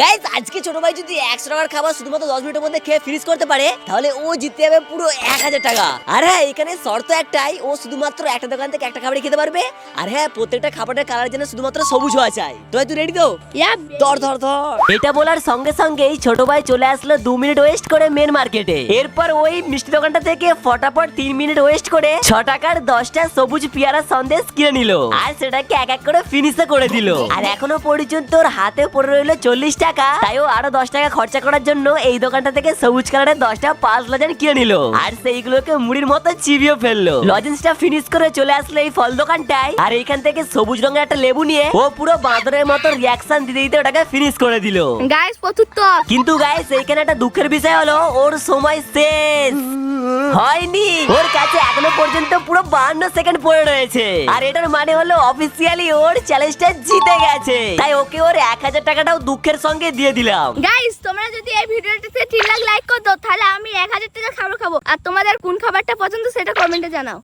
Guys আজকে ছোট ভাই যদি একশো টাকার খাবার শুধুমাত্র দশ মিনিটের মধ্যে খেয়ে ফিনিশ করতে পারে তাহলে ও জিততে যাবে পুরো এক হাজার টাকা। আর হ্যাঁ এখানে শর্ত একটাই ও শুধুমাত্র একটা দোকান থেকে একটা খাবারই খেতে পারবে। আর হ্যাঁ প্রত্যেকটা খাবারের কালার যেন শুধুমাত্র সবুজ হওয়া চাই। তো তুই রেডি তো? ধর ধর ধর। এটা বলার সঙ্গে সঙ্গেই ছোট ভাই চলে আসলো দু মিনিট ওয়েস্ট করে মেন মার্কেটে এরপর ওই মিষ্টি দোকানটা থেকে ফটাফট তিন মিনিট ওয়েস্ট করে ছ টাকার দশটা সবুজ পেয়ারা সন্দেশ কিনে নিল। আর সেটাকে এক এক করে ফিনিশে করে দিল। আর এখনও পর্যন্ত ওর হাতে পড়ে রইল চল্লিশ টাকা? তাই ও আরও দশ টাকা খরচা করার জন্য এই দোকানটা থেকে সবুজ কালারের দশটা পাঁচ লজেন কিনে নিল। আর সেইগুলোকে মুড়ির মতো চিবিয়ে ফেলল। লজেন্সটা ফিনিশ করে চলে আসলো এই ফল দোকানটায়। আর এইখান থেকে সবুজ রঙের একটা লেবু নিয়ে ও পুরো বাঁদরের মতো রিয়াকশন দিতে দিতে ওটাকে ফিনিশ করে দিল। গাইস প্রচুর কিন্তু গাইস এইখানে একটা দুঃখের বিষয় হলো ওর সময় শেষ। হয়নি। ওর কাছে এখনও পর্যন্ত পুরো বাহান্ন সেকেন্ড পড়ে রয়েছে। আর এটার মানে হলো অফিসিয়ালি ওর চ্যালেঞ্জটা জিতে গেছে। তাই ওকে ওর এক হাজার টাকাটাও দুঃখের সঙ্গে দিয়ে দিলাম। গাইস তোমরা যদি এই ভিডিওটিতে তিন লাখ লাইক করো, তাহলে আমি এক হাজার টাকা খাবার খাব। আর তোমাদের কোন খাবারটা পছন্দ সেটা কমেন্টে জানাও।